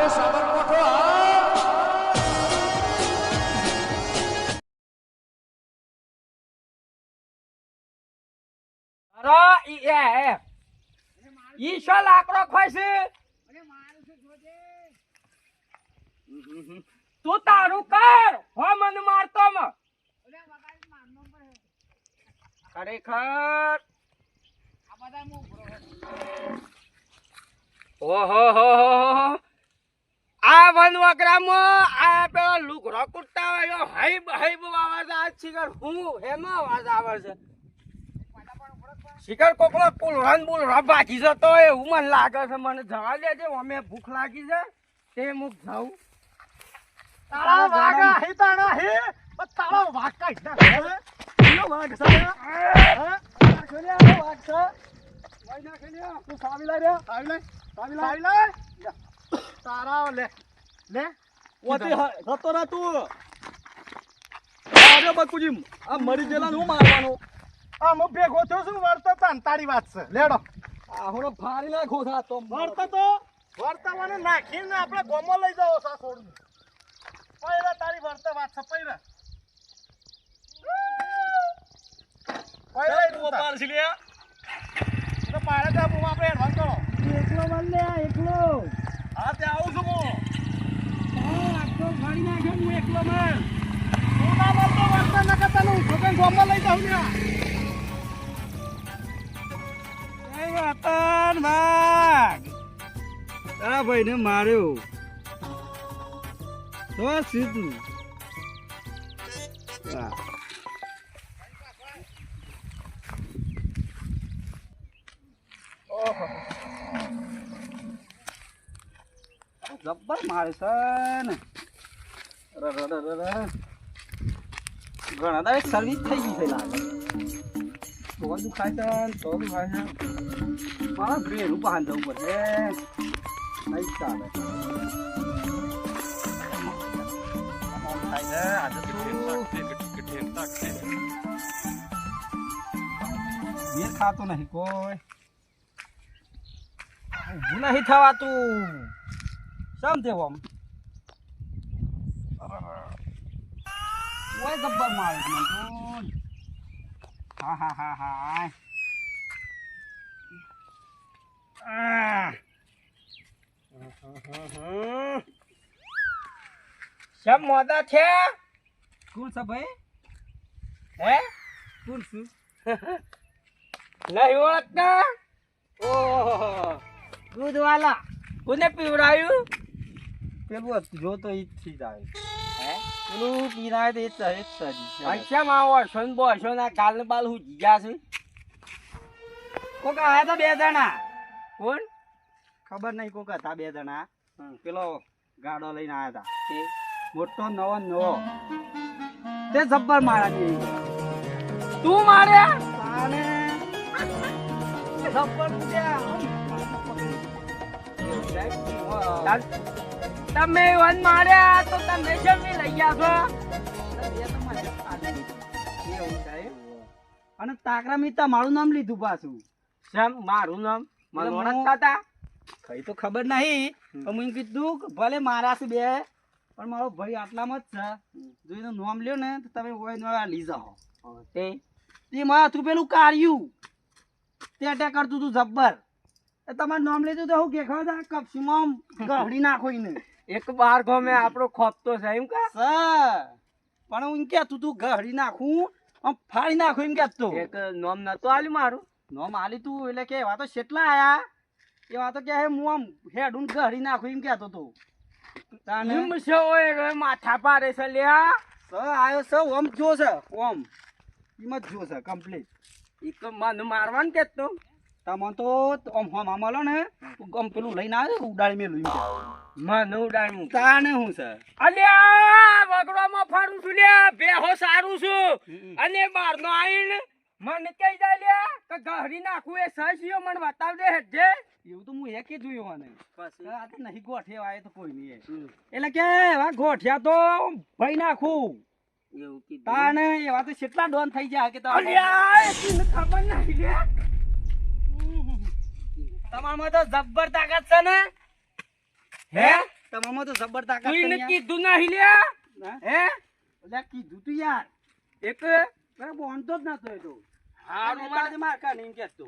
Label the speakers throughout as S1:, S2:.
S1: અરે સાબરકોઠો હા.
S2: અરે ઈ એ એ. ઈ શો લાકડો ખોઈશ તું તારું કર હો મને મારતો ખરેખર. ઓહો હો હો. આ વનવગરામાં આ પેલો લુગડો કુટતા હોય એવો હૈબ હૈબ અવાજ આ શિખર હું હેનો અવાજ આવે છે? શિખર કોકનો પુલહન પુલહન બાકી જતો એ હું મને લાગે છે. મને જવા દેજે અમે ભૂખ લાગી છે. તે મુખ જાઉં
S3: તાળા વાગા હે તાળા હે. તાળા વાગ કાઢ હે. ઈનો વાગ છે હે? ખેલ્યા વાગ છે વાગ ખેલ્યા. તું સાવી લાય સાવી લાય. સાવી લાય. તારા લે. લે? ઓતી હતો ના તું. અરે બકુજી આ મરી ગયેલા હું મારવાનો? આ મો ભેગો થયો છું વર્તા તાન તારી વાત છે. લેડો. આ હું ફાડી નાખો થા તો વર્તા તો વર્તાવાને નાખીને આપણે ગોમો લઈ જાવ સા છોડને. પૈરા તારી વર્તા વાત છે પૈરા. પૈરા તું પાર છે લે. તો. પારે તા આપણે એડવાન્સ કરો.
S2: એકલો બનલે એકલો.
S3: હા તે આવું છું હું.
S2: માં
S3: હું ના
S2: તારા માર્યો. તો સીધું. જબ્બર મારે છે ને. ઘણા દાડે સર્વિસ થઈ ગઈ છે લાગે તો દુખાય તો દુખાય છે. મારા ભેરું જવું પડે નહીં ચાલે તો ખાતો નહીં કોઈ ઊભું નહીં થવાતું શમ તેવો આમ ઓય ગબ્બર મારે છે Ha ha ha ha. હા. આ. શમ મોદા છે કોણ છે ભાઈ? હે? કોણ છું? નહીં ઓળખતા? ઓહો. દૂધવાલા. કોને પીવડાયું? પેલું હતું, જો તો ઈ જ થી જાય પેલું પીનાય તો જ સજી અચ્છા માં વર્ષો ને બસો ના કાલ ને બાલ હું જીયા છે કોક આયા તા બે જણા કોણ ખબર નહીં કોક હતા બે જણા પેલો ગાડો લઈને આયા હતા મોટો નવો નવો તે જબ્બર મારા દે તું માર્યા તાને જબ્બર પૂછ્યા તમે વન માર્યા તો તમે જમી લઈ ગયા છો. અને તાકરા મિતા તમારું નામ લીધું પાછું. શેમ? મારું નામ? મને ઓળખતા હતા? કઈ તો ખબર નહીં પણ મેં કીધું કે ભલે મારા છે બે પણ મારો ભાઈ આટલામાં જ છે. જો એનું નામ લ્યો ને તો તમે ઓય લઈ જાઓ. તે તે? મારા હતું પેલું કાર્યું તે અટેક કરતું તું જબ્બર. તમારું નામ લીધું તો હું કે ખબર કપસીમાં ગહડી નાખો એને. એક બાર ગમે આપણો ખોપતો છે એમ કે? પણ હું કે કહેતું તું ઘડી નાખું આમ ફાડી નાખું એમ કહેતો એક નોમ નતો આલ્યું મારું. નોમ આલી તું એટલે કે એવા તો કેટલા આયા? એવા તો કે હે આમ હેડું ઘડી નાખું એમ કહેતો તો. એમ છે ઓય માથા પારે છે લ્યા. સ આયો છે ઓમ જો છે ઓમ. એમ જ જો છે કમ્પ્લીટ એક મન મારવાનું કેતો તમને તો આમ હમ આમલો ને આમ પેલું લઈને આવે ઉડાડી મેલું મને ઉડાડ્યું. તાને હું છે અલ્યા વગડામાં ફાડું છું લ્યા. બેહો સારું છું. અને બારનો આવીને મને કઈ જાય લ્યા કે ઘરી નાખું એ સહસીઓ મને બતાવ દે હેઠે એવું તો હું એકે જોયું મને આ તો નહીં ગોઠિયા આયે તો કોઈ નહીં એટલે કે એવા ગોઠિયા તો ભાઈ નાખું. તાને એવા તો કેટલા ડોન થઈ જાય કે તો અલ્યા ખબર નહીં લ્યા. તમારામાં તો જબ્બર તાકાત છે ને? હે? તમારમાં તો જબર તાકાત છે
S1: કીધું ના લ્યા
S2: હે? અલ્યા કીધું તું યાર.
S1: એક
S2: મેં બોલતો જ નતો એ તો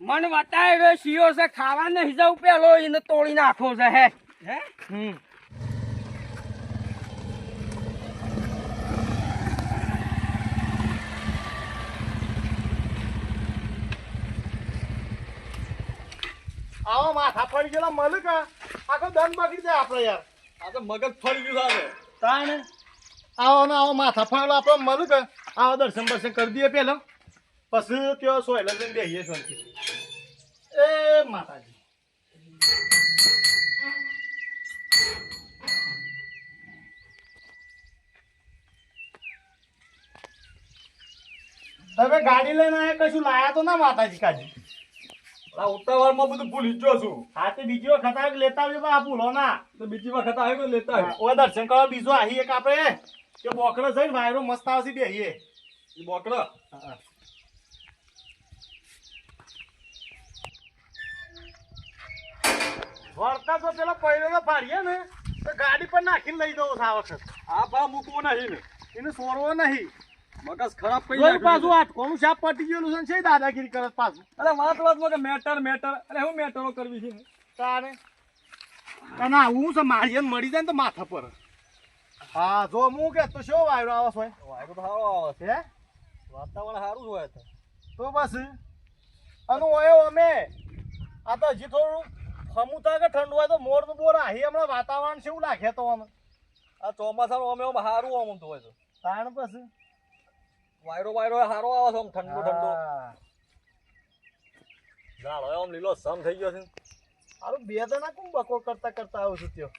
S1: મન વટાય સિયો શિયો છે ખાવા નહીં જવું પેલો એને તોડી નાખો છે હે.
S2: હે?
S1: હમ.
S3: આવો માથા ફરી ગયેલા મલિક. આખો દંડ બગડી જાય આપણે યાર.
S4: આ તો મગજ ફરી ગયું આવે
S3: તાણે. આવો ને આવો માથા ફરેલો મળે મલિક. આવો દર્શન બર્શન કરી દઈએ પેલો. પછી કયો સોયલા લઈને બેહીએ શાંતિ. એ માતાજી. તમે ગાડી લઈને કશું લાયા તો ના માતાજી કાજી?
S4: આ ઉતાવળમાં બધું ભૂલી ગયો છું.
S3: હા તે બીજી વખત આ લેતા આવજો પણ આ ભૂલો ના.
S4: તો બીજી વખત આવે તો લેતા આવે
S3: ઓય દર્શન કરવા બીજો આહી એક આપણે? કે બોકડો છે ને વાયરો મસ્ત આવશે બેહીએ
S4: એ બોકડા.
S3: વળતા તો પેલા પૈડો પાડીએ ને તો ગાડી પર નાખીને લઈ દઉં આ વખત.
S4: આ ભા મૂકવો નહીં ને.
S3: એને સોરવો નહીં.
S4: મગજ ખરાબ કરી નાખ્યું
S3: પાછું
S4: છે.
S3: આટકોનું શાપ પટી ગયેલું છે ને દાદાગીરી કરે પાછું.
S4: અરે વાત વાતમાં કે મેટર મેટર. અરે હું મેટરો કરવી છે?
S3: તારે? અને આવું છે મારી મળી જાય ને તો માથા પર. હા જો હું કે તો શું વાયરો આવે છે
S4: વાયરો તો સારો આવે છે.
S3: હે?
S4: વાતાવરણ સારું જ હોય છે
S3: તો બસ. અને ઓય અમે. આ તો હજી થોડું ખમુતા કે ઠંડુ હોય તો મોરનું બોર આહી હમણાં વાતાવરણ છે એવું લાગે તો અમે
S4: આ ચોમાસાનું અમે સારું આમ તો હોય તો.
S3: તાણ પછી?
S4: વાયરો વાયરો સારો આવે છે આમ ઠંડો ઠંડો.
S3: હા.
S4: આમ લીલો સમ થઈ ગયો છે.
S3: હારું બે જણા કોણ બકોર કરતા કરતા આવું છું ત્યો?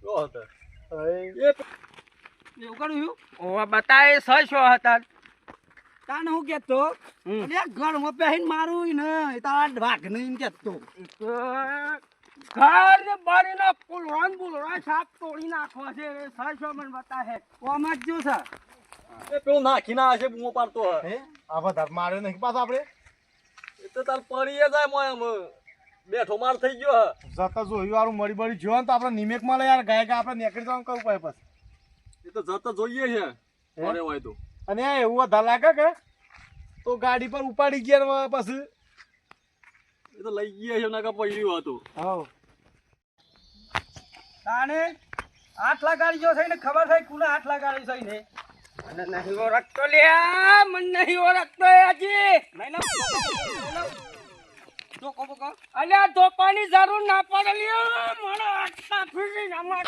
S4: જો હતો.
S2: એવું કર્યું
S1: ઓવા બતાય સ શો હતા?
S2: તાને હું કેતો અલ્યા ઘરમાં પહેરીને મારું ને એ તારા વાઘ ને એમ કેતો
S1: ઘર ને બારીના પુલવાન પુલવા સાપ તોડી નાખો છે સ શો મને બતાવે.
S2: કોમાં જ જો છે
S4: એ પેલું નાખી ના હશે બૂમો પાડતો
S3: હે? આ વધારે માર્યો નહીં. પાછો આપણે?
S4: એ તો તાર પડીએ જાય મોય બેઠો માર થઈ ગયો
S3: જતા જોયું વાળું મળી બળી જોયો ને તો આપણે નિમેકમાં લઈ યાર. ગાય કે આપણે નીકળી જવાનું કરવું પડે પછી.
S4: એ તો જતા જોઈએ છે. મારે હોય તો.
S3: અને આ એવું વધારે લાગે કે તો ગાડી પર ઉપાડી ગયા પછી.
S4: એ તો લઈ ગયા છે નકા પડ્યું હતું
S3: હા
S2: તાને આઠ ગાડી જો થઈને ને ખબર થઈ કુલા આઠ ગાડી છે ને
S1: અને નહીં ઓળખતો લ્યા મને નહીં ઓળખતો હજી
S2: લો
S1: અલ્યા ધોપાની જરૂર ના પડે લ્યો. મને આટલા ફીરી ના મારે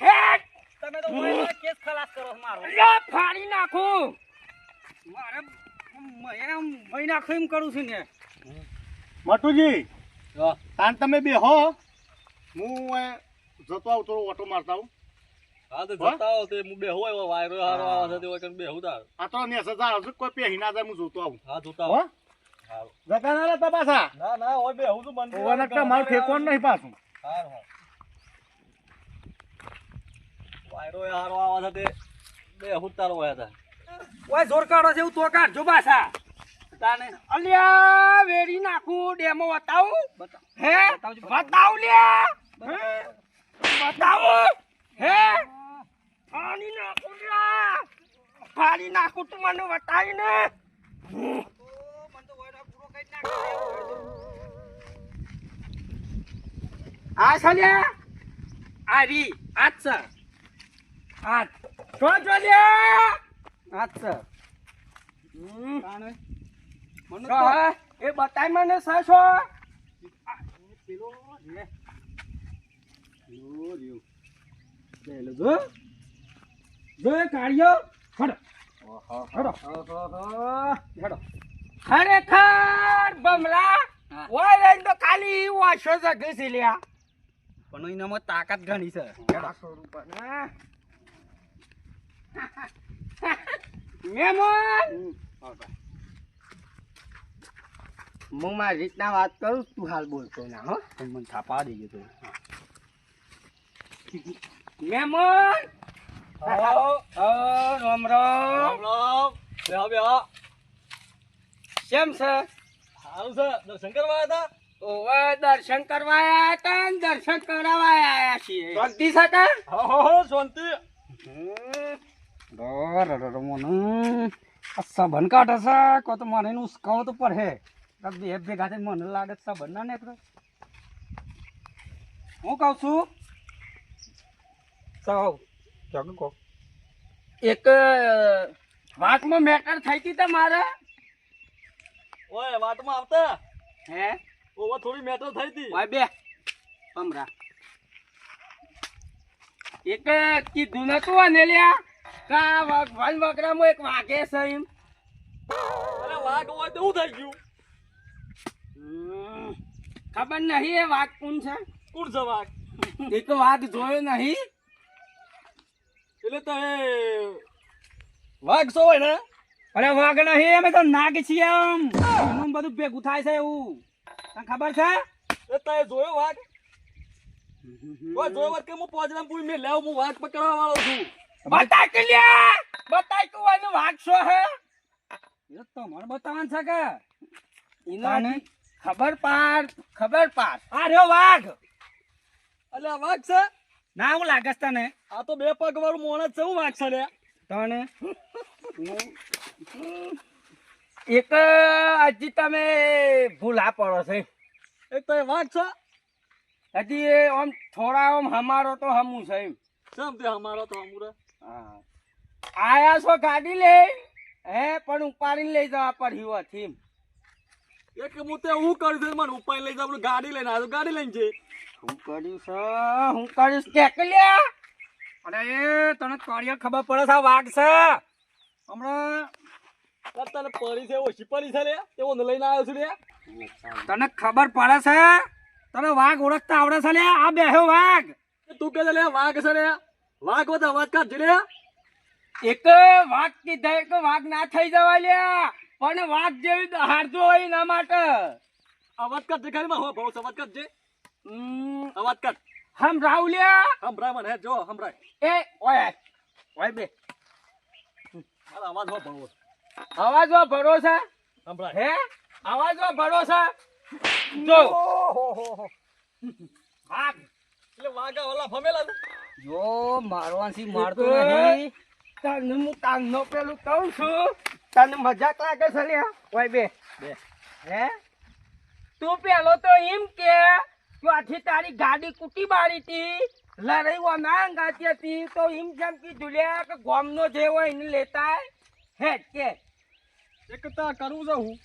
S1: હેટ
S2: તમે તો મોય કેસ ખલાસ કરો મારો
S1: અલ્યા ફાડી નાખું.
S2: મારે એમ મહી નાખું એમ કરું છું ને.
S3: મટુજી
S4: હા.
S3: તાન તમે બે હો હું એ જતો આવું થોડો ઓટો મારતા આવું.
S4: હા તો જતા આવો તે હું હોય વાયરો હારો આવે છે તે હોય કંઈ બેહું તાર.
S3: આ તો નેસે જાળ હશે કોઈ પેહી ના જાય હું જોતો આવું.
S4: હા જોતા આવો.
S3: જતા ના રહેતા પાછા.
S4: ના ના હોય બેહું છું બંધ
S3: ઓવરનાટ મારું ઠેકવાનું નહીં પાછું.
S4: હારું હારું. વાયરો હારો આવે છે તે બે જ હોય હતા
S2: ઓય જોર કાઢો છે એવું તો કાઢજો પાછા. તાને.
S1: અલ્યા વેરી નાખું ડેમો બતાવું. હે? લ્યા. હે? હે? ફાડી નાખું ફાડી નાખું તું મને બતાવી ને આ છે આ રી આ જ છે. આ જો જો લ્યા
S2: આચ્છા
S1: હમ.
S2: તાને મને
S1: જો
S2: તો
S1: હે, એ બતાય મને સાસો
S2: પેલો રે પેલો પેલો જો કાળિયો હડો. હડો. હડો
S1: ખરેખર બમલા. ઓય લઈને તો ખાલી વાસો જગે છે લ્યા.
S2: પણ એનામાં તાકાત ઘણી છે.
S1: મેમોન! હું મારી રીતના વાત કરું તું હાલ બોલતો ના હો?
S2: મને થાપા
S1: દઈ
S4: ગયો.
S1: ઓ રામ રામ
S4: રામ બેહો બેહો
S1: કેમ છે
S4: સારું છે દર્શન કરવા હતા
S1: ઓવે દર્શન કરવા આયા હતા ને દર્શન કરાવવા આયા છીએ શાંતિ કે
S4: હો હો શાંતિ
S2: સબન કાઢે છે કો તો મને એનું ઉસકાવો તો પડે બે ભેગા થઈને મને લાગે છે બનના ને હું કહું છું? સૌ. કો
S1: એક વાતમાં મેટર થઈ હતી તમારે
S4: ઓય વાતમાં આવતા?
S1: હે?
S4: ઓવા થોડી મેટર થઈ હતી.
S1: ભાઈ બે. પમરા એક કીધું નતું અને લ્યા કા વન વગરામાં એક વાઘે છે એમ.
S4: અરે વાઘ હોય તો શું થઈ ગયું?
S1: હમ, ખબર નહીં એ વાઘ કોણ છે?
S4: કોણ છે વાઘ?
S1: એક વાઘ જોયો નહીં.
S4: એટલે તો એ વાઘ સો હોય ને?
S2: અરે વાઘ નહીં અમે તો નાગ છીએ આમ. એનું બધું ભેગું થાય છે એવું. તને ખબર છે?
S4: એ તો જોયો વાઘ? ઓય જોયો વાત કે હું પોજરામ પૂરી મે લેવ હું વાઘ પકડવા વાળો છું.
S1: બતા કલ્યા લ્યા! બતા તું આનો વાઘ સો હે?
S2: એ તો મને બતાવવાનું છે કે.
S1: એનો ખબર પાર ખબર પાર
S2: આ રહ્યો વાઘ.
S4: અલ્યા વાઘ છે?
S2: ના હું લાગે છે તને.
S4: આ તો બે પગ વાળું મોણ જ છે હું છે લે
S2: તને.
S1: એક હજી તમે ભૂલા પડો છે.
S4: એક તો એ છો.
S1: હજી એ આમ થોડા આમ હમારો તો હમું છે એમ.
S4: શેમ તે અમારો તો અમુરા
S1: આયા છો ગાડી લે હે પણ ઉપાડીને લઈ જવા પડ્યું હતી એમ.
S4: એક હું તે હું કરી દઉં મને ઉપાડી લઈ જાવ ગાડી લઈને આવ્યો ગાડી લઈને જઈ
S1: હું કર્યું છે? હું કર્યું છે? કે લ્યા
S2: અરે એ તને કળિયા ખબર પડે છે વાઘ છે. હમણાં
S4: તને પડી છે ઓછી પડી છે લે. લઈને આવ્યો છું લે.
S2: તને ખબર પડે છે? તને વાઘ ઓળખતા આવડે છે લે? આ બેહો વાઘ.
S4: તું કે છે લે વાઘ છે લે. વાઘ બધા અવાજ કાઢ લે.
S1: એક વાઘ કીધા એક વાઘ ના થઈ જવા લ્યા પણ વાઘ જેવી હારજો હોય એના માટે.
S4: અવાજ કાઢ ખાલી માં હો ભાવ અવાજ કાઢ જે
S1: હમ,
S4: અવાજ કર
S1: હમ રાવ લ્યા
S4: હમરાય મને હે જો હમરાય.
S1: એ ઓય ઓય બે.
S4: મારા અવાજ હો ભાવ
S1: અવાજો ભરોસે
S4: હમરાય.
S1: હે? અવાજો ભરોસે જો. ભાગ.
S4: એટલે વાગા ઓલા ફમેલા છે.
S2: જો મારવાથી મારતો નહીં.
S1: તને હું તાનનો પેલું કહું છું. તને મજાક લાગે છે લ્યા? ઓય બે.
S4: બે.
S1: હે? તું પેલો તો એમ કે તું આથી તારી ગાડી કુટી બારી હતી લડાઈ વાના ગાતી હતી તો એમ જેમ કીધું લે કે ગોમનો જે હોય એને લેતા હે કે.
S4: એક તો આ કરવું છે હું.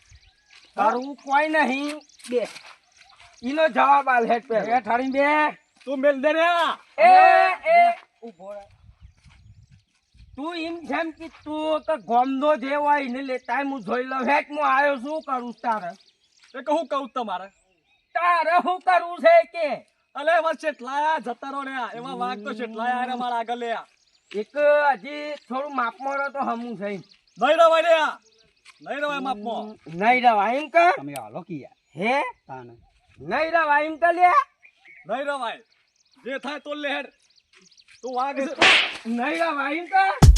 S1: કરવું કોઈ નહીં. બે. ઈનો જવાબ આલ હેડ
S2: પે
S1: પે
S2: ઠારી બે.
S4: તું મેલ દે રે
S1: એ એ. ઊભો તું એમ જેમ કે તું કે ગોમનો જે હોય એને લેતા હું જોઈ લઉં. હેટ હું આવ્યો શું કરું તારે.
S4: એ કહું કહું તમારે?
S1: તારે શું કરવું છે કે?
S4: અલે એમાં શેટલાયા જતા રહો રે એમાં વાઘ તો શેટલાયા રે મારા આગળ લે
S1: એક હજી થોડું માપમાં રહો તો હમું છે.
S4: નહીં રવાય રે નહીં રવાય માપમાં.
S1: નહીં રવાય એમ કે
S2: તમે હાલો કિયા.
S1: હે?
S2: તાને.
S1: નહીં રવાય એમ કે લે.
S4: નહીં રવાય. જે થાય તો લેડ તું વાઘ
S1: નહીં રવાય એમ કે